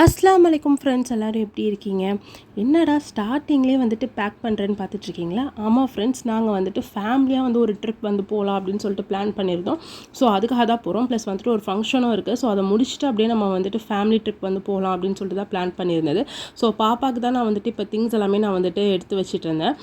அஸ்லாம் வலைக்கும் ஃப்ரெண்ட்ஸ் எல்லோரும் எப்படி இருக்கீங்க? என்னடா ஸ்டார்டிங்லேயே வந்துட்டு பேக் பண்ணுறேன்னு பார்த்துட்ருக்கீங்களா? ஆமாம் ஃப்ரெண்ட்ஸ் நாங்கள் வந்துட்டு ஃபேமிலியாக வந்து ஒரு ட்ரிப் வந்து போகலாம் அப்படின்னு சொல்லிட்டு பிளான் பண்ணியிருந்தோம். ஸோ அதுக்காக தான் போகிறோம் ப்ளஸ் வந்துட்டு ஒரு ஃபங்க்ஷனும் இருக்குது ஸோ அதை முடிச்சுட்டு அப்படியே நம்ம வந்துட்டு ஃபேமிலி ட்ரிப் வந்து போகலாம் அப்படின்னு சொல்லிட்டு தான் பிளான் பண்ணியிருந்தது. ஸோ பாப்பாவுக்கு தான் நான் வந்துட்டு இப்போ திங்ஸ் எல்லாமே நான் வந்துட்டு எடுத்து வச்சுட்டு இருந்தேன்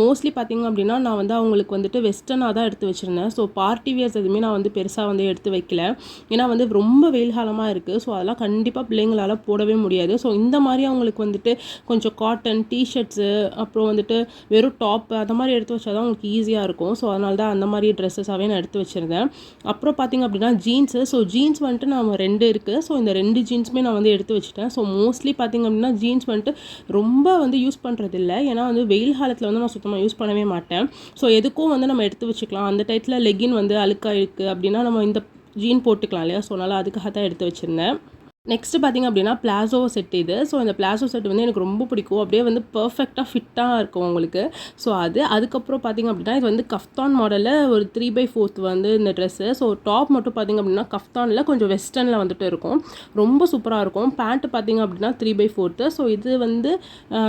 மோஸ்ட்லி பார்த்திங்க அப்படின்னா நான் வந்து அவங்களுக்கு வந்துட்டு வெஸ்டர்னாக தான் எடுத்து வச்சுருந்தேன். ஸோ பார்ட்டி வியர்ஸ் எதுவுமே நான் வந்து பெருசாக வந்து எடுத்து வைக்கல. ஏன்னா வந்து ரொம்ப வெயில் காலமாக இருக்குது ஸோ அதெல்லாம் கண்டிப்பாக பிள்ளைங்களால் போடவே முடியாது. ஸோ இந்த மாதிரி அவங்களுக்கு வந்துட்டு கொஞ்சம் காட்டன் டிஷர்ட்ஸு அப்புறம் வந்துட்டு வெறும் டாப் அந்த மாதிரி எடுத்து வச்சா தான் அவங்களுக்கு ஈஸியாக இருக்கும். ஸோ அதனால தான் அந்த மாதிரி ட்ரெஸ்ஸஸாகவே நான் எடுத்து வச்சுருந்தேன். அப்புறம் பார்த்திங்க அப்படின்னா ஜீன்ஸு ஸோ ஜீன்ஸ் வந்துட்டு நான் ரெண்டு இருக்குது ஸோ இந்த ரெண்டு ஜீன்ஸுமே நான் வந்து எடுத்து வச்சுட்டேன். ஸோ மோஸ்ட்லி பார்த்திங்க அப்படின்னா ஜீன்ஸ் வந்துட்டு ரொம்ப வந்து யூஸ் பண்ணுறது இல்லை ஏன்னா வந்து வெயில் காலத்தில் வந்து நான் சுத்தமாக யூஸ் பண்ணவே மாட்டேன். ஸோ எதுக்கும் வந்து நம்ம எடுத்து வச்சுக்கலாம். அந்த டைத்தில் லெகின் வந்து அழுக்காக இருக்குது அப்படின்னா நம்ம இந்த ஜீன் போட்டுக்கலாம் இல்லையா? ஸோ அதனால் அதுக்காக தான் எடுத்து வச்சுருந்தேன். நெக்ஸ்ட்டு பார்த்திங்க அப்படின்னா பிளாசோ செட் இது. ஸோ இந்த பிளாசோ செட் வந்து எனக்கு ரொம்ப பிடிக்கும். அப்படியே வந்து பர்ஃபெக்டாக ஃபிட்டாக இருக்கும் உங்களுக்கு. ஸோ அது அதுக்கப்புறம் பார்த்திங்க அப்படின்னா இது வந்து கஃப்தான் மாடலில் ஒரு த்ரீ பை ஃபோர்த் வந்து இந்த ட்ரெஸ்ஸு ஸோ டாப் மட்டும் பார்த்திங்க அப்படின்னா கஃப்தானில் கொஞ்சம் வெஸ்டர்னில் வந்துட்டு இருக்கும். ரொம்ப சூப்பராக இருக்கும். பேண்ட்டு பார்த்திங்க அப்படின்னா த்ரீ பை ஃபோர்த்து ஸோ இது வந்து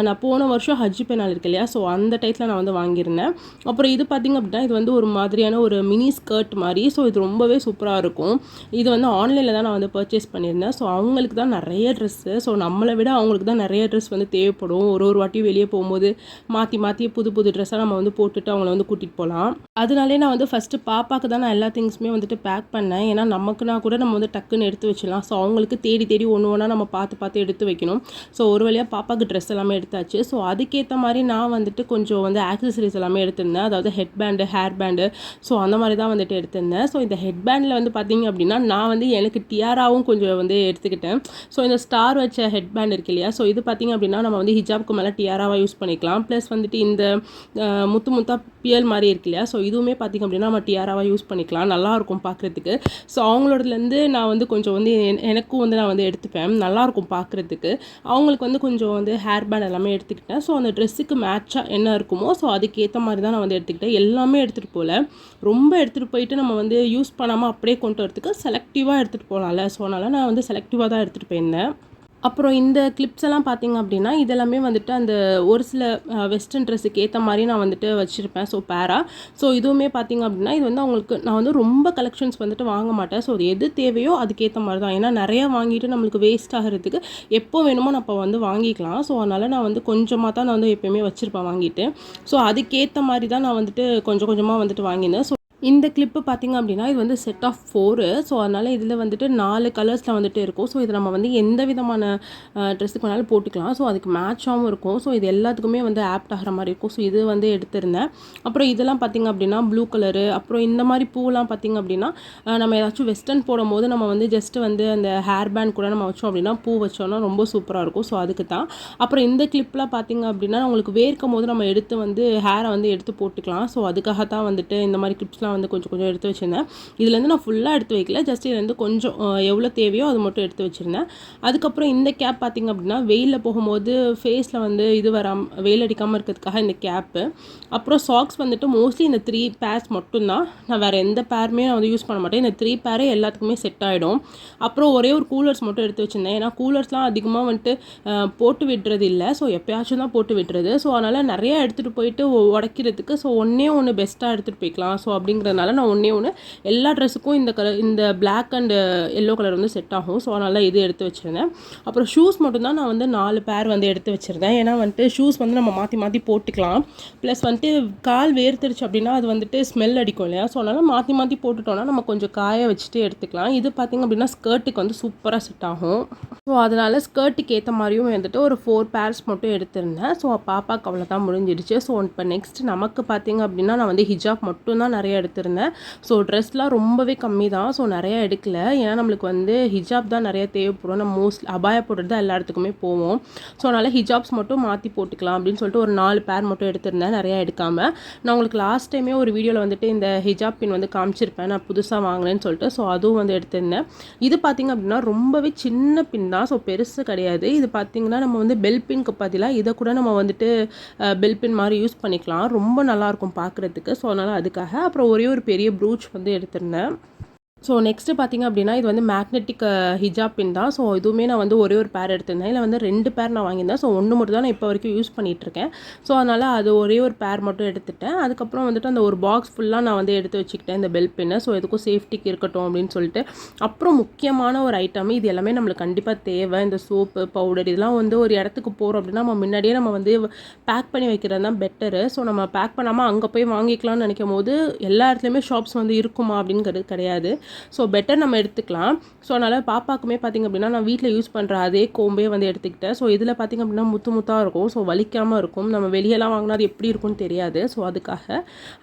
நான் போன வருஷம் ஹஜ்ஜி பெனால் இருக்கு இல்லையா? ஸோ அந்த டைத்தில் நான் வந்து வாங்கியிருந்தேன். அப்புறம் இது பார்த்திங்க அப்படின்னா இது வந்து ஒரு மாதிரியான ஒரு மினி ஸ்கர்ட் மாதிரி. ஸோ இது ரொம்பவே சூப்பராக இருக்கும். இது வந்து ஆன்லைனில் தான் நான் வந்து பர்ச்சேஸ் பண்ணியிருந்தேன். ஸோ அவங்களுக்கு தான் நிறைய ட்ரெஸ்ஸு ஸோ நம்மளை விட அவங்களுக்கு தான் நிறைய ட்ரெஸ் வந்து தேவைப்படும். ஒரு ஒரு வாட்டியும் வெளியே போகும்போது மாற்றி மாற்றி புது புது ட்ரெஸ்ஸாக நம்ம வந்து போட்டுட்டு அவங்கள வந்து கூட்டிகிட்டு போகலாம் அதனாலே நான் வந்து ஃபஸ்ட்டு பாப்பாக்கு தான் நான் எல்லா திங்ஸுமே வந்துட்டு பேக் பண்ணேன். ஏன்னா நமக்குனா கூட நம்ம வந்து டக்குன்னு எடுத்து வச்சிடலாம். ஸோ அவங்களுக்கு தேடி தேடி ஒன்று ஒன்றா நம்ம பார்த்து பார்த்து எடுத்து வைக்கணும். ஸோ ஒரு வழியாக பாப்பாவுக்கு ட்ரெஸ் எல்லாமே எடுத்தாச்சு. ஸோ அதுக்கேற்ற மாதிரி நான் வந்துட்டு கொஞ்சம் வந்து ஆக்சசரிஸ் எல்லாமே எடுத்திருந்தேன். அதாவது head band hair band so அந்த மாதிரி தான் வந்துட்டு எடுத்திருந்தேன். ஸோ இந்த ஹெட் பேண்டில் வந்து பார்த்திங்க அப்படின்னா நான் வந்து எனக்கு டியாராவும் கொஞ்சம் வந்து எடுத்துக்கிட்டேன். எடுத்துக்கிட்டேன். ஸோ இந்த ஸ்டார் வச்ச ஹெட் பேண்ட் இருக்கு இல்லையா? ஸோ இது பார்த்திங்க அப்படின்னா நம்ம வந்து ஹிஜாப்க்கு மேலே டியாராவாக யூஸ் பண்ணிக்கலாம். ப்ளஸ் வந்துட்டு இந்த முத்து முத்தா பியல் மாதிரி இருக்கு இல்லையா? ஸோ இதுவுமே பார்த்திங்க அப்படின்னா நம்ம டியாராவாக யூஸ் பண்ணிக்கலாம். நல்லாயிருக்கும் பார்க்குறதுக்கு ஸோ அவங்களோடதுலேருந்து நான் வந்து கொஞ்சம் வந்து எனக்கும் வந்து நான் வந்து எடுத்துப்பேன். நல்லாயிருக்கும் பார்க்குறதுக்கு அவங்களுக்கு வந்து கொஞ்சம் வந்து ஹேர் பேண்ட் எல்லாமே எடுத்துக்கிட்டேன். ஸோ அந்த ட்ரெஸ்ஸுக்கு மேட்சாக என்ன இருக்குமோ ஸோ அதுக்கேற்ற மாதிரி தான் நான் வந்து எடுத்துக்கிட்டேன். எல்லாமே எடுத்துகிட்டு போகல ரொம்ப எடுத்துகிட்டு போயிட்டு நம்ம வந்து யூஸ் பண்ணாமல் அப்படியே கொண்டு வரதுக்கு செலக்டிவாக எடுத்துகிட்டு போகலாம்ல ஸோ அதனால் நான் வந்து செலக்டிவாக தான் எடுத்துகிட்டு போயிருந்தேன். அப்புறம் இந்த கிளிப்ஸ் எல்லாம் பார்த்தீங்க அப்படின்னா இதெல்லாமே வந்துட்டு அந்த ஒரு சில வெஸ்டர்ன் ட்ரெஸ்ஸுக்கு ஏற்ற மாதிரி நான் வந்துட்டு வச்சுருப்பேன். ஸோ பேரா ஸோ இதுவுமே பார்த்திங்க அப்படின்னா இது வந்து அவங்களுக்கு நான் வந்து ரொம்ப கலெக்ஷன்ஸ் வந்துட்டு வாங்க மாட்டேன். ஸோ எது தேவையோ அதுக்கேற்ற மாதிரி தான். ஏன்னா நிறையா வாங்கிட்டு நம்மளுக்கு வேஸ்ட் ஆகிறதுக்கு எப்போ வேணுமோ நான் அப்போ வந்து வாங்கிக்கலாம். ஸோ அதனால் நான் வந்து கொஞ்சமாக தான் நான் வந்து எப்போயுமே வச்சுருப்பேன் வாங்கிட்டு. ஸோ அதுக்கேற்ற மாதிரி தான் நான் வந்துட்டு கொஞ்சம் கொஞ்சமாக வந்துட்டு வாங்கியிருந்தேன். ஸோ இந்த கிளிப்பு பார்த்திங்க அப்படின்னா இது வந்து செட் ஆஃப் ஃபோரு ஸோ அதனால் இதில் வந்துட்டு நாலு கலர்ஸில் வந்துட்டு இருக்கும். ஸோ இதை நம்ம வந்து எந்த விதமான ட்ரெஸ்ஸுக்கு வேணாலும் போட்டுக்கலாம். ஸோ அதுக்கு மேட்சாகவும் இருக்கும். ஸோ இது எல்லாத்துக்குமே வந்து ஆப்ட் ஆகிற மாதிரி இருக்கும். ஸோ இது வந்து எடுத்திருந்தேன். அப்புறம் இதெல்லாம் பார்த்திங்க அப்படின்னா ப்ளூ கலரு அப்புறம் இந்த மாதிரி பூலாம் பார்த்திங்க அப்படின்னா நம்ம ஏதாச்சும் வெஸ்டர்ன் போடும்போது நம்ம வந்து ஜஸ்ட்டு வந்து அந்த ஹேர் பேண்ட் கூட நம்ம வச்சோம் அப்படின்னா பூ வச்சோம்னா ரொம்ப சூப்பராக இருக்கும். ஸோ அதுக்கு தான். அப்புறம் இந்த கிளிப்லாம் பார்த்திங்க அப்படின்னா உங்களுக்கு வேர்க்கும் போது நம்ம எடுத்து வந்து ஹேரை வந்து எடுத்து போட்டுக்கலாம். ஸோ அதுக்காக தான் வந்துட்டு இந்த மாதிரி கிளிப்ஸ்லாம் நான் வந்து கொஞ்சம் கொஞ்சம் எடுத்து வச்சுருந்தேன். இதுலேருந்து நான் ஃபுல்லாக எடுத்து வைக்கல. ஜஸ்ட் இதுலேருந்து கொஞ்சம் எவ்வளோ தேவையோ அது மட்டும் எடுத்து வச்சுருந்தேன். அதுக்கப்புறம் இந்த கேப் பார்த்திங்க அப்படின்னா வெயிலில் போகும்போது ஃபேஸில் வந்து இது வராமல் வெயில் அடிக்காமல் இருக்கிறதுக்காக இந்த கேப்பு அப்புறம் சாக்ஸ் வந்துட்டு மோஸ்ட்லி இந்த த்ரீ பேர்ஸ் மட்டும்தான். நான் வேறு எந்த பேருமே நான் வந்து யூஸ் பண்ண மாட்டேன். இந்த த்ரீ பேரே எல்லாத்துக்குமே செட் ஆகிடும் அப்புறம் ஒரே ஒரு கூலர்ஸ் மட்டும் எடுத்து வச்சுருந்தேன். ஏன்னா கூலர்ஸ்லாம் அதிகமாக வந்துட்டு போட்டு விடுறது இல்லை. ஸோ எப்போயாச்சும் தான் போட்டு விடுறது. ஸோ அதனால் நிறையா எடுத்துகிட்டு போயிட்டு உடைக்கிறதுக்கு ஸோ ஒன்றே ஒன்று பெஸ்ட்டாக எடுத்துகிட்டு போய்க்கலாம். ஸோ அப்படிங்கிற அப்படிங்கிறதுனால நான் ஒன்றே ஒன்று எல்லா ட்ரெஸ்ஸுக்கும் இந்த கலர் இந்த பிளாக் அண்டு எல்லோ கலர் வந்து செட் ஆகும். ஸோ அதனால் இது எடுத்து வச்சுருந்தேன். அப்புறம் ஷூஸ் மட்டும்தான் நான் வந்து நாலு பேர் வந்து எடுத்து வச்சுருந்தேன். ஏன்னா வந்துட்டு ஷூஸ் வந்து நம்ம மாற்றி மாற்றி போட்டுக்கலாம். ப்ளஸ் வந்துட்டு கால் வேர்த்துருச்சு அப்படின்னா அது வந்துட்டு ஸ்மெல் அடிக்கும் இல்லையா? ஸோ அதனால் மாற்றி மாற்றி போட்டுட்டோம்னா நம்ம கொஞ்சம் காய வச்சுட்டு எடுத்துக்கலாம். இது பார்த்திங்க அப்படின்னா ஸ்கர்ட்டுக்கு வந்து சூப்பராக செட் ஆகும். ஸோ அதனால் ஸ்கர்ட்டுக்கு ஏற்ற மாதிரியும் வந்துட்டு ஒரு ஃபோர் பேர்ஸ் மட்டும் எடுத்திருந்தேன். ஸோ பாப்பாவுக்கு அவ்வளோ தான் முடிஞ்சிடுச்சு ஸோ இப்போ நெக்ஸ்ட் நமக்கு பார்த்திங்க அப்படின்னா நான் வந்து ஹிஜாப் மட்டும் தான் நிறைய எடுத்திருந்தேன். ஸோ ட்ரெஸ்லாம் ரொம்பவே கம்மி தான் ஸோ நிறையா எடுக்கல. ஏன்னா நம்மளுக்கு வந்து ஹிஜாப் தான் நிறைய தேவைப்படும். நம்ம மோஸ்ட் அபாய போட்டுட்டு தான் எல்லா இடத்துக்குமே போவோம். ஸோ அதனால் ஹிஜாப்ஸ் மட்டும் மாற்றி போட்டுக்கலாம் அப்படின்னு சொல்லிட்டு ஒரு நாலு பேர் மட்டும் எடுத்திருந்தேன். நிறையா எடுக்காமல் நான் உங்களுக்கு லாஸ்ட் டைமே ஒரு வீடியோவில் வந்துட்டு இந்த ஹிஜாப் பின் வந்து காமிச்சிருப்பேன். நான் புதுசாக வாங்கினேன்னு சொல்லிட்டு. ஸோ அதுவும் வந்து எடுத்திருந்தேன். இது பார்த்திங்க அப்படின்னா ரொம்பவே சின்ன பின் தான். ஸோ பெருசு கிடையாது. இது பார்த்திங்கன்னா நம்ம வந்து பெல் பின்க்கு பதிலாக இதை கூட நம்ம வந்துட்டு பெல் பின் மாதிரி யூஸ் பண்ணிக்கலாம். ரொம்ப நல்லாயிருக்கும் பார்க்குறதுக்கு ஸோ அதனால் அதுக்காக அப்புறம் ஒரே ஒரு பெரிய ப்ரூச் வந்து எடுத்திருந்தேன். ஸோ நெக்ஸ்ட்டு பார்த்திங்க அப்படின்னா இது வந்து மேக்னெட்டிக் ஹிஜாப் பின் தான். ஸோ இதுவுமே நான் வந்து ஒரே ஒரு பேர் எடுத்திருந்தேன். இல்லை வந்து ரெண்டு பேர் நான் வாங்கியிருந்தேன். ஸோ ஒன்று மட்டும் தான் நான் இப்போ வரைக்கும் யூஸ் பண்ணிகிட்ருக்கேன் ஸோ அதனால் அது ஒரே ஒரு பேர் மட்டும் எடுத்துட்டேன். அதுக்கப்புறம் வந்துட்டு அந்த ஒரு பாக்ஸ் ஃபுல்லாக நான் வந்து எடுத்து வச்சுக்கிட்டேன் இந்த பெல் பின்னை ஸோ எதுக்கும் சேஃப்டிக்கு இருக்கட்டும் அப்படின்னு சொல்லிட்டு. அப்புறம் முக்கியமான ஒரு ஐட்டம் இது எல்லாமே நம்மளுக்கு கண்டிப்பாக தேவை. இந்த சோப்பு பவுடர் இதெல்லாம் வந்து ஒரு இடத்துக்கு போகிறோம் அப்படின்னா நம்ம முன்னாடியே நம்ம வந்து பேக் பண்ணி வைக்கிறது தான் பெட்டரு ஸோ நம்ம பேக் பண்ணாமல் அங்கே போய் வாங்கிக்கலாம்னு நினைக்கும் போது எல்லா இடத்துலையுமே ஷாப்ஸ் வந்து இருக்குமா அப்படிங்கிறது கிடையாது. ஸோ பெட்டர் நம்ம எடுத்துக்கலாம். ஸோ அதனால் பாப்பாக்குமே பார்த்திங்க அப்படின்னா நான் வீட்டில் யூஸ் பண்ணுற அதே கோம்பே வந்து எடுத்துக்கிட்டேன். ஸோ இதில் பார்த்திங்க அப்படின்னா முத்து முத்தாக இருக்கும். ஸோ வலிக்காமல் இருக்கும். நம்ம வெளியெல்லாம் வாங்கினா அது எப்படி இருக்கும்னு தெரியாது. ஸோ அதுக்காக.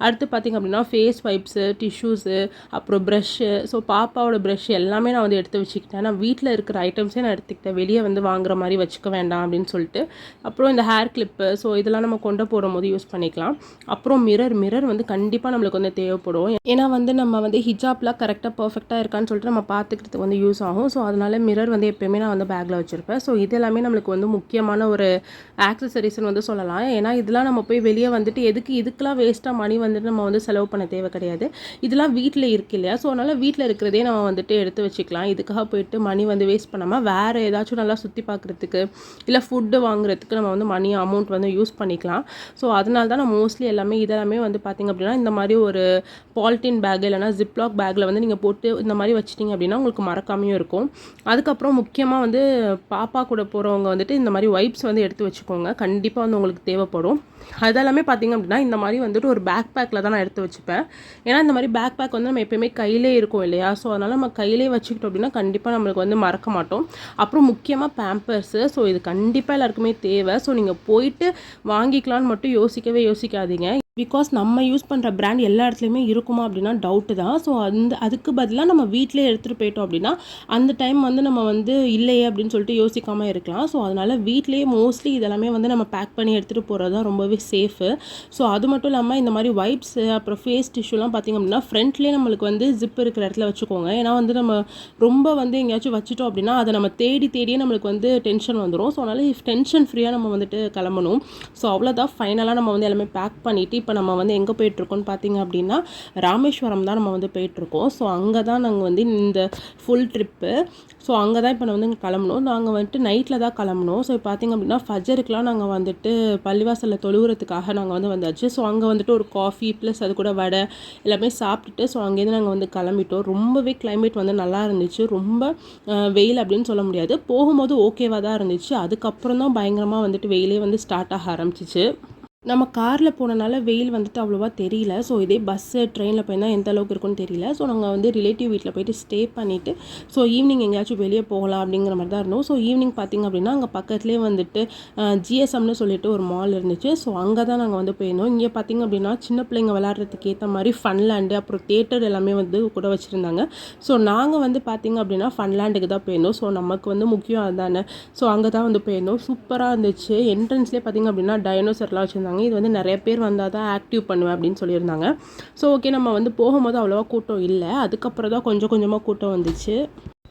அடுத்து பார்த்திங்க அப்படின்னா ஃபேஸ் வைப்ஸு டிஷ்யூஸு அப்புறம் ப்ரஷ்ஷு ஸோ பாப்பாவோட ப்ரஷ் எல்லாமே நான் வந்து எடுத்து வச்சுக்கிட்டேன். நான் வீட்டில் இருக்கிற ஐட்டம்ஸே நான் எடுத்துக்கிட்டேன். வெளியே வந்து வாங்குற மாதிரி வச்சுக்க வேண்டாம் அப்படின்னு சொல்லிட்டு. அப்புறம் இந்த ஹேர் கிளிப்பு ஸோ இதெல்லாம் நம்ம கொண்டு போடும் போது யூஸ் பண்ணிக்கலாம். அப்புறம் மிரர் மிரர் வந்து கண்டிப்பாக நம்மளுக்கு வந்து தேவைப்படும். ஏன்னா வந்து நம்ம வந்து ஹிஜாப்லாம் கரெக்டாக பர்ஃபெக்டாக இருக்கான்னு சொல்லிட்டு நம்ம பார்த்துக்கிறதுக்கு வந்து யூஸ் ஆகும். ஸோ அதனால் மிரர் வந்து எப்போயுமே நான் வந்து பேக்கில் வச்சுருப்பேன். ஸோ இது எல்லாமே நம்மளுக்கு வந்து முக்கியமான ஒரு ஆக்சசரிஸ்னு வந்து சொல்லலாம். ஏன்னா இதெல்லாம் நம்ம போய் வெளியே வந்துட்டு எதுக்கு இதுக்கெலாம் வேஸ்ட்டாக மணி வந்துட்டு நம்ம வந்து செலவு பண்ண தேவை கிடையாது. இதெல்லாம் வீட்டில் இருக்கு இல்லையா? ஸோ அதனால் வீட்டில் இருக்கிறதே நம்ம வந்துட்டு எடுத்து வச்சுக்கலாம். இதுக்காக போயிட்டு மணி வந்து வேஸ்ட் பண்ணாமல் வேறு ஏதாச்சும் நல்லா சுற்றி பார்க்குறதுக்கு இல்லை ஃபுட்டு வாங்குறதுக்கு நம்ம வந்து மணி அமௌண்ட் வந்து யூஸ் பண்ணிக்கலாம். ஸோ அதனால தான் நான் மோஸ்ட்லி எல்லாமே இதெல்லாமே வந்து பார்த்திங்க அப்படின்னா இந்த மாதிரி ஒரு பாலித்தீன் பேக் இல்லைனா ஜிப்லாக் பேக்கில் வந்து நீங்கள் போட்டு இந்த மாதிரி வச்சிட்டிங்க அப்படின்னா உங்களுக்கு மறக்காமையும் இருக்கும். அதுக்கப்புறம் முக்கியமாக வந்து பாப்பா கூட போகிறவங்க வந்துட்டு இந்த மாதிரி ஒய்ப்ஸ் வந்து எடுத்து வச்சுக்கோங்க. கண்டிப்பாக வந்து உங்களுக்கு தேவைப்படும். அதெல்லாமே பார்த்திங்க அப்படின்னா இந்த மாதிரி வந்துட்டு ஒரு பேக் பேக்கில் தான் நான் எடுத்து வச்சுப்பேன். ஏன்னா இந்த மாதிரி பேக் பேக் வந்து நம்ம எப்போயுமே கையிலே இருக்கும் இல்லையா? ஸோ அதனால் நம்ம கையிலே வச்சுக்கிட்டோம் அப்படின்னா கண்டிப்பாக நம்மளுக்கு வந்து மறக்க மாட்டோம். அப்புறம் முக்கியமாக பேம்பர்ஸு ஸோ இது கண்டிப்பாக எல்லாருக்குமே தேவை. ஸோ நீங்கள் போயிட்டு வாங்கிக்கலான்னு மட்டும் யோசிக்கவே யோசிக்காதீங்க. பிகாஸ் நம்ம யூஸ் பண்ணுற பிராண்ட் எல்லா இடத்துலையுமே இருக்குமா அப்படின்னா டவுட்டு தான். ஸோ அந்த அதுக்கு பதிலாக நம்ம வீட்டிலே எடுத்துகிட்டு போயிட்டோம் அப்படின்னா அந்த டைம் வந்து நம்ம வந்து இல்லையே அப்படின்னு சொல்லிட்டு யோசிக்காமல் இருக்கலாம். ஸோ அதனால் வீட்லேயே மோஸ்ட்லி இதெல்லாமே வந்து நம்ம பேக் பண்ணி எடுத்துகிட்டு போகிறது தான் ரொம்பவே சேஃபு ஸோ அது மட்டும் இல்லாமல் இந்த மாதிரி வைப்ஸ் அப்புறம் ஃபேஸ் டிஷ்யூலாம் பார்த்திங்க அப்படின்னா ஃப்ரண்ட்லேயே நம்மளுக்கு வந்து ஜிப் இருக்கிற இடத்துல வச்சுக்கோங்க. ஏன்னா வந்து நம்ம ரொம்ப வந்து எங்கேயாச்சும் வச்சுட்டோம் அப்படின்னா அதை நம்ம தேடி தேடியே நம்மளுக்கு வந்து டென்ஷன் வந்துடும் ஸோ அதனால் டென்ஷன் ஃப்ரீயாக நம்ம வந்துட்டு கிளம்பணும். ஸோ அவ்வளோதான் ஃபைனலாக நம்ம வந்து எல்லாமே பேக் பண்ணிவிட்டு இப்போ நம்ம வந்து எங்கே போயிட்டுருக்கோம்னு பார்த்தீங்க அப்படின்னா ராமேஸ்வரம் தான் நம்ம வந்து போயிட்டுருக்கோம். ஸோ அங்கே தான் நாங்கள் வந்து இந்த ஃபுல் ட்ரிப்பு ஸோ அங்கே தான் இப்போ நான் வந்து கிளம்பணும். நாங்கள் வந்துட்டு நைட்டில் தான் கிளம்பணும். ஸோ பார்த்திங்க அப்படின்னா ஃபஜருக்குலாம் நாங்கள் வந்துட்டு பள்ளிவாசலில் தொழுகிறதுக்காக நாங்கள் வந்து வந்தாச்சு. ஸோ அங்கே வந்துட்டு ஒரு காஃபி ப்ளஸ் அது கூட வடை எல்லாமே சாப்பிட்டுட்டு ஸோ அங்கேருந்து நாங்கள் வந்து கிளம்பிட்டோம். ரொம்பவே கிளைமேட் வந்து நல்லா இருந்துச்சு. ரொம்ப வெயில் அப்படின்னு சொல்ல முடியாது. போகும்போது ஓகேவாக தான் இருந்துச்சு. அதுக்கப்புறம் தான் பயங்கரமாக வந்துட்டு வெயிலே வந்து ஸ்டார்ட் ஆக ஆரம்பிச்சிச்சு. நம்ம காரில் போனனால வெயில் வந்துட்டு அவ்வளோவா தெரியல. ஸோ இதே பஸ்ஸு ட்ரெயினில் போயிருந்தால் எந்த அளவுக்கு இருக்குன்னு தெரியல. ஸோ நாங்கள் வந்து ரிலேட்டிவ் வீட்டில் போயிட்டு ஸ்டே பண்ணிவிட்டு ஸோ ஈவினிங் எங்கேயாச்சும் வெளியே போகலாம் அப்படிங்கிற மாதிரி தான் இருந்தோம். ஸோ ஈவினிங் பார்த்திங்க அப்படின்னா அங்கே பக்கத்துலேயே வந்துட்டு ஜிஎஸ்எம்னு சொல்லிட்டு ஒரு மால் இருந்துச்சு. ஸோ அங்கே தான் நாங்கள் வந்து போயிருந்தோம். இங்கே பார்த்திங்க அப்படின்னா சின்ன பிள்ளைங்க விளாட்றதுக்கு ஏற்ற மாதிரி ஃபன்லேண்டு அப்புறம் தேட்டர் எல்லாமே வந்து கூட வச்சுருந்தாங்க. ஸோ நாங்கள் வந்து பார்த்திங்க அப்படின்னா ஃபன்லேண்டுக்கு தான் போயிருந்தோம். ஸோ நமக்கு வந்து முக்கியம் அதுதானே ஸோ அங்கே தான் வந்து போயிருந்தோம். சூப்பராக இருந்துச்சு. என்ட்ரன்ஸ்லேயே பார்த்திங்க அப்படின்னா டைனோசர்லாம் வச்சுருந்தாங்க. சொல்லியிருந்தாங்க. இது வந்து நிறைய பேர் வந்தால் தான் ஆக்டிவ் பண்ணுவேன் அப்படின்னு சொல்லியிருந்தாங்க. ஸோ ஓகே நம்ம வந்து போகும்போது அவ்வளோவா கூட்டம் இல்லை. அதுக்கப்புறம் தான் கொஞ்சம் கொஞ்சமாக கூட்டம் வந்துச்சு.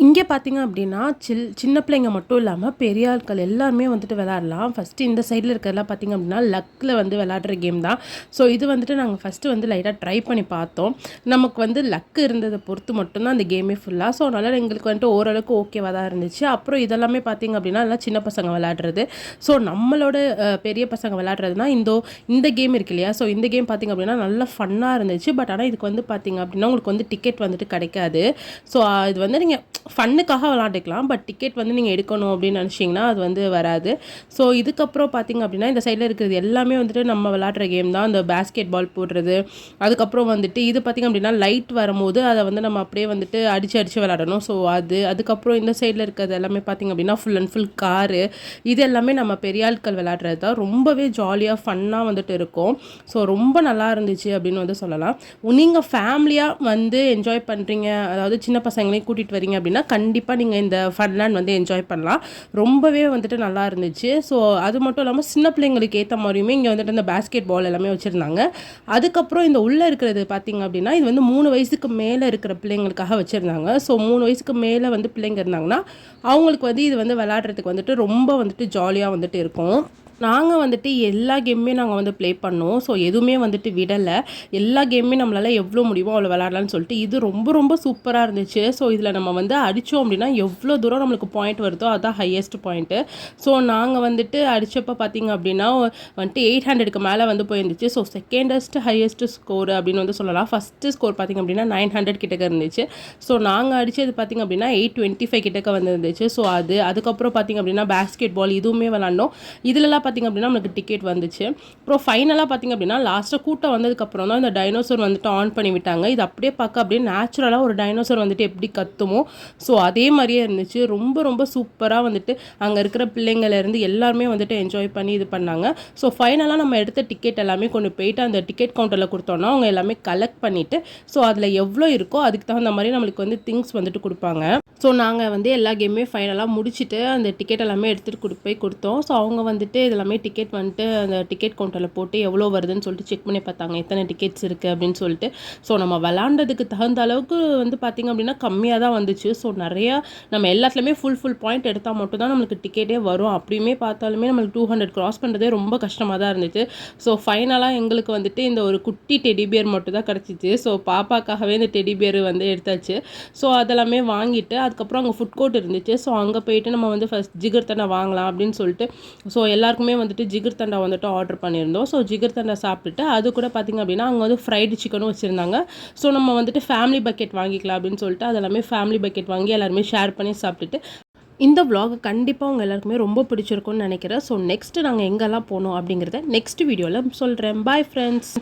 இங்கே பார்த்தீங்க அப்படின்னா சில் சின்ன பிள்ளைங்க மட்டும் இல்லாமல் பெரிய ஆட்கள் எல்லாருமே வந்துட்டு விளாட்லாம் ஃபஸ்ட்டு இந்த சைடில் இருக்கிறதெல்லாம் பார்த்திங்க அப்படின்னா லக்கில் வந்து விளாட்ற கேம் தான். ஸோ இது வந்துட்டு நாங்கள் ஃபஸ்ட்டு வந்து லைட்டாக ட்ரை பண்ணி பார்த்தோம். நமக்கு வந்து லக்கு இருந்ததை பொறுத்து மட்டும்தான் அந்த கேமே ஃபுல்லாக ஸோ அதனால் எங்களுக்கு வந்துட்டு ஓரளவுக்கு ஓகேவாக தான் இருந்துச்சு. அப்புறம் இதெல்லாமே பார்த்திங்க அப்படின்னா எல்லாம் சின்ன பசங்க விளாட்றது ஸோ நம்மளோட பெரிய பசங்க விளாட்றதுனா இந்த இந்த கேம் இருக்கு இல்லையா? ஸோ இந்த கேம் பார்த்திங்க அப்படின்னா நல்லா ஃபன்னாக இருந்துச்சு. பட் ஆனால் இதுக்கு வந்து பார்த்திங்க அப்படின்னா உங்களுக்கு வந்து டிக்கெட் வந்துட்டு கிடைக்காது. ஸோ இது வந்து நீங்கள் ஃபன்னுக்காக விளாண்டுக்கலாம் பட் டிக்கெட் வந்து நீங்கள் எடுக்கணும் அப்படின்னு நினச்சிங்கன்னா அது வந்து வராது. ஸோ இதுக்கப்புறம் பார்த்திங்க அப்படின்னா இந்த சைடில் இருக்கிறது எல்லாமே வந்துட்டு நம்ம விளாட்ற கேம் தான். அந்த பேஸ்கெட் பால் போடுறது அதுக்கப்புறம் வந்துட்டு இது பார்த்திங்க அப்படின்னா லைட் வரும்போது அதை வந்து நம்ம அப்படியே வந்துட்டு அடித்து அடித்து விளாடணும். ஸோ அது அதுக்கப்புறம் இந்த சைடில் இருக்கிறது எல்லாமே பார்த்திங்க அப்படின்னா ஃபுல் அண்ட் ஃபுல் காரு இது எல்லாமே நம்ம பெரிய ஆட்கள் விளாட்றது தான். ரொம்பவே ஜாலியாக ஃபன்னாக வந்துட்டு இருக்கும். ஸோ ரொம்ப நல்லா இருந்துச்சு அப்படின்னு வந்து சொல்லலாம். நீங்கள் ஃபேமிலியாக வந்து என்ஜாய் பண்ணுறீங்க அதாவது சின்ன பசங்களையும் கூட்டிகிட்டு வரீங்க அப்படின்னா அப்படின்னா கண்டிப்பாக நீங்கள் இந்த ஃபன்லேண்ட் வந்து என்ஜாய் பண்ணலாம். ரொம்பவே வந்துட்டு நல்லா இருந்துச்சு. ஸோ அது மட்டும் இல்லாமல் சின்ன பிள்ளைங்களுக்கு ஏற்ற மாதிரியுமே இங்கே வந்துட்டு இந்த பேஸ்கெட் பால் எல்லாமே வச்சுருந்தாங்க. அதுக்கப்புறம் இந்த உள்ளே இருக்கிறது பார்த்திங்க அப்படின்னா இது வந்து மூணு வயசுக்கு மேலே இருக்கிற பிள்ளைங்களுக்காக வச்சுருந்தாங்க. ஸோ மூணு வயசுக்கு மேலே வந்து பிள்ளைங்க இருந்தாங்கன்னா அவங்களுக்கு வந்து இது வந்து விளாட்றதுக்கு வந்துட்டு ரொம்ப வந்துட்டு ஜாலியாக வந்துட்டு இருக்கும். நாங்கள் வந்துட்டு எல்லா கேமுமே நாங்கள் வந்து ப்ளே பண்ணோம். ஸோ எதுவுமே வந்துட்டு விடலை. எல்லா கேமுமே நம்மளால் எவ்வளோ முடியுமோ அவ்வளோ விளாட்லான்னு சொல்லிட்டு இது ரொம்ப ரொம்ப சூப்பராக இருந்துச்சு. ஸோ இதில் நம்ம வந்து அடித்தோம் அப்படின்னா எவ்வளோ தூரம் நம்மளுக்கு பாயிண்ட் வருதோ அதுதான் ஹையஸ்ட் பாயிண்ட்டு ஸோ நாங்கள் வந்துட்டு அடித்தப்போ பார்த்தீங்க அப்படின்னா வந்துட்டு எயிட் ஹண்ட்ரடுக்கு மேலே வந்து போயிருந்துச்சு. ஸோ செகண்டஸ்ட் ஹையஸ்ட் ஸ்கோர் அப்படின்னு வந்து சொல்லலாம். ஃபஸ்ட்டு ஸ்கோர் பார்த்திங்க அப்படின்னா நைன் ஹண்ட்ரட் கிட்டக்க இருந்துச்சு. ஸோ நாங்கள் அடித்தது பார்த்திங்க அப்படின்னா எயிட் டுவெண்ட்டி ஃபைவ் கிட்டக்க வந்துருந்துச்சு ஸோ அது அதுக்கப்புறம் பார்த்திங்க அப்படின்னா பேஸ்கெட் பால் இதுவுமே விளாண்டோம் இதிலலாம் பார்த்திங்க அப்படின்னா நம்மளுக்கு டிக்கெட் வந்துச்சு. அப்புறம் ஃபைனலாக பார்த்திங்க அப்படின்னா லாஸ்ட்டாக கூட்டம் வந்ததுக்கப்புறம் தான் இந்த டைனோசர் வந்துட்டு ஆன் பண்ணி விட்டாங்க. இது அப்படியே பார்க்க அப்படியே நேச்சுரலாக ஒரு டைனோசர் வந்துட்டு எப்படி கத்துமோ. ஸோ அதே மாதிரியே இருந்துச்சு. ரொம்ப ரொம்ப சூப்பராக வந்துட்டு அங்கே இருக்கிற பிள்ளைங்கள்லேருந்து எல்லாருமே வந்துட்டு என்ஜாய் பண்ணி இது பண்ணாங்க. ஸோ ஃபைனலாக நம்ம எடுத்த டிக்கெட் எல்லாமே கொண்டு போயிட்டு அந்த டிக்கெட் கவுண்டரில் கொடுத்தோன்னா அவங்க எல்லாமே கலெக்ட் பண்ணிவிட்டு ஸோ அதில் எவ்வளோ இருக்கோ அதுக்கு தகுந்த மாதிரி நம்மளுக்கு வந்து திங்ஸ் வந்துட்டு கொடுப்பாங்க. ஸோ நாங்கள் வந்து எல்லா கேமுமே ஃபைனலாக முடிச்சுட்டு அந்த டிக்கெட் எல்லாமே எடுத்துகிட்டு கொடு போய் கொடுத்தோம். ஸோ அவங்க வந்துட்டு இதில் எல்லாமே டிக்கெட் வந்துட்டு அந்த டிக்கெட் கவுண்டரில் போட்டு எவ்வளோ வருதுன்னு சொல்லிட்டு செக் பண்ணி பார்த்தாங்க. எத்தனை டிக்கெட்ஸ் இருக்குது அப்படின்னு சொல்லிட்டு. ஸோ நம்ம விளாண்டதுக்கு தகுந்த அளவுக்கு வந்து பார்த்திங்க அப்படின்னா கம்மியாக தான் வந்துச்சு. ஸோ நிறையா நம்ம எல்லாத்துலேயுமே ஃபுல் ஃபுல் பாயிண்ட் எடுத்தால் மட்டும் தான் நம்மளுக்கு டிக்கெட்டே வரும். அப்படியுமே பார்த்தாலுமே நம்மளுக்கு டூ ஹண்ட்ரட் க்ராஸ் பண்ணுறதே ரொம்ப கஷ்டமாக தான் இருந்துச்சு. ஸோ ஃபைனலாக எங்களுக்கு வந்துட்டு இந்த ஒரு குட்டி டெடி பியர் மட்டும் தான் கிடச்சிச்சு. ஸோ பாப்பாக்காகவே இந்த டெடி பியர் வந்து எடுத்தாச்சு. ஸோ அதெல்லாமே வாங்கிட்டு அதுக்கப்புறம் அங்கே ஃபுட் கோர்ட் இருந்துச்சு. ஸோ அங்கே போயிட்டு நம்ம வந்து ஃபஸ்ட் ஜிகர் வாங்கலாம் அப்படின்னு சொல்லிட்டு. ஸோ எல்லாருக்குமே வந்துட்டு ஜிகர் தண்டா வந்துட்டு ஆர்டர் பண்ணியிருந்தோம். ஸோ ஜிகர் தண்டா சாப்பிட்டுட்டு அது கூட பார்த்திங்க அப்படின்னா அங்கே வந்து ஃப்ரைடு சிக்கனும் வச்சுருந்தாங்க. ஸோ நம்ம வந்துட்டு ஃபேமிலி பக்கெட் வாங்கிக்கலாம் அப்படின்னு சொல்லிட்டு அதெல்லாமே ஃபேமிலி பக்கெட் வாங்கி எல்லாருமே ஷேர் பண்ணி சாப்பிட்டுட்டு இந்த vlog கண்டிப்பாக உங்கள் எல்லாருக்குமே ரொம்ப பிடிச்சிருக்கும்னு நினைக்கிறேன். ஸோ நெக்ஸ்ட்டு நாங்கள் எங்கெல்லாம் போனோம் அப்படிங்கிறத நெக்ஸ்ட் வீடியோவில் சொல்கிறேன் பாய் ஃப்ரெண்ட்ஸ்